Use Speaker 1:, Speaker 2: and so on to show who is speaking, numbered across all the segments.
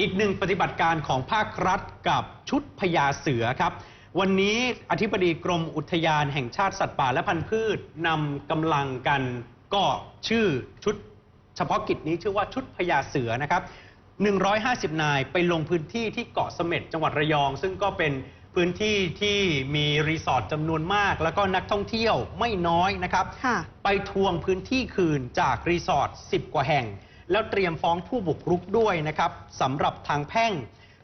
Speaker 1: อีกหนึ่งปฏิบัติการของภาครัฐกับชุดพญาเสือครับ วันนี้อธิบดีกรมอุทยานแห่งชาติสัตว์ป่าและพันธุ์พืชนำกำลังกันก็ชื่อชุดเฉพาะกิจนี้ชื่อว่าชุดพญาเสือนะครับ 150 นายไปลงพื้นที่ที่เกาะเสม็ดจังหวัดระยอง ซึ่งก็เป็นพื้นที่ที่มีรีสอร์ทจำนวนมาก แล้วก็นักท่องเที่ยวไม่น้อยนะครับ
Speaker 2: ค่ะ
Speaker 1: ไปทวงพื้นที่คืนจากรีสอร์ท10 กว่าแห่ง แล้วเตรียมฟ้องผู้บุกรุกด้วยนะครับสำหรับทางแพ่ง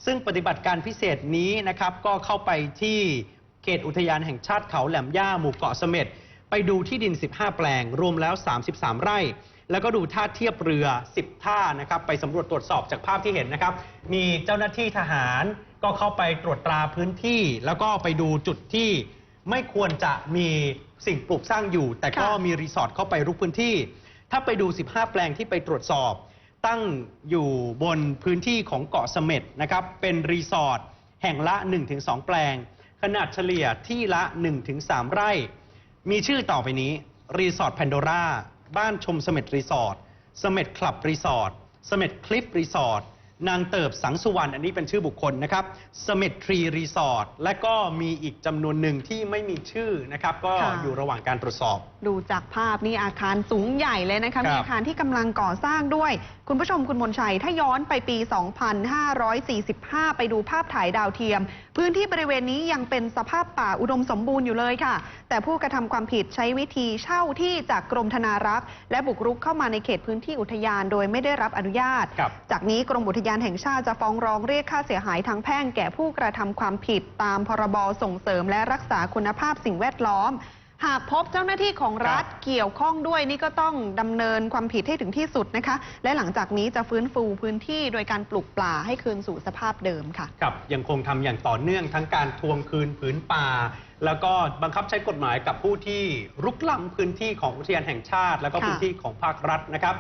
Speaker 1: ซึ่งปฏิบัติการพิเศษนี้นะครับก็เข้าไปที่เขตอุทยานแห่งชาติเขาแหลมย่าหมู่เกาะเสม็ดไปดูที่ดิน 15 แปลง รวมแล้ว 33 ไร่ แล้วก็ดูท่าเทียบเรือ 10 ท่านะครับไปสำรวจตรวจสอบจากภาพที่เห็นนะครับ มีเจ้าหน้าที่ทหารก็เข้าไปตรวจตราพื้นที่ แล้วก็ไปดูจุดที่ไม่ควรจะมีสิ่งปลูกสร้างอยู่ แต่ก็
Speaker 2: ค่ะ
Speaker 1: มีรีสอร์ทเข้าไปรุกพื้นที่ ถ้าไปดู 15 แปลงที่ไปตรวจสอบ ตั้งอยู่บนพื้นที่ของเกาะเสม็ดนะครับ เป็นรีสอร์ทแห่งละ 1-2 แปลง ขนาดเฉลี่ยที่ละ 1-3 ไร่ มีชื่อต่อไปนี้ รีสอร์ทแพนโดราบ้านชมเสม็ดรีสอร์ทเสม็ดคลับรีสอร์ทเสม็ดคลิฟรีสอร์ท นางเติบสังสุวรรณอันนี้เป็นชื่อบุคคลนะครับเสม็ดทรีรีสอร์ทและก็มีอีกจำนวนหนึ่งที่ไม่มีชื่อนะครับ ก็
Speaker 2: ค่ะ
Speaker 1: อยู่ระหว่างการตรวจสอบ
Speaker 2: ดูจากภาพนี่อาคารสูงใหญ่เลยนะคะ
Speaker 1: ครับ
Speaker 2: มีอาคารที่กำลังก่อสร้างด้วย คุณผู้ชมคุณมนชัย ถ้าย้อนไปปี 2545 ไปดูภาพถ่ายดาวเทียม พื้นที่บริเวณนี้ยังเป็นสภาพป่าอุดมสมบูรณ์อยู่เลยค่ะ แต่ผู้กระทำความผิดใช้วิธีเช่าที่จากกรมธนารักษ์ และบุกรุกเข้ามาในเขตพื้นที่อุทยานโดยไม่ได้รับอนุญาต
Speaker 1: ครับ
Speaker 2: จากนี้กรมอุทยานแห่งชาติจะฟ้องร้องเรียกค่าเสียหายทางแพ่งแก่ผู้กระทำความผิดตามพรบส่งเสริมและรักษาคุณภาพสิ่งแวดล้อม หากพบเจ้าหน้าที่ของรัฐ
Speaker 1: ครับ
Speaker 2: เกี่ยวข้องด้วยนี่ก็ต้องดำเนินความผิดให้ถึงที่สุดนะคะ และหลังจากนี้จะฟื้นฟูพื้นที่โดยการปลูกป่าให้คืนสู่สภาพเดิมค่ะ
Speaker 1: กับยังคงทำอย่างต่อเนื่องทั้งการทวงคืนผืนป่า แล้วก็บังคับใช้กฎหมายกับผู้ที่รุกล้ำพื้นที่ของอุทยานแห่งชาติ แล้วก็
Speaker 2: ค่ะ
Speaker 1: พื้นที่ของภาครัฐนะครับ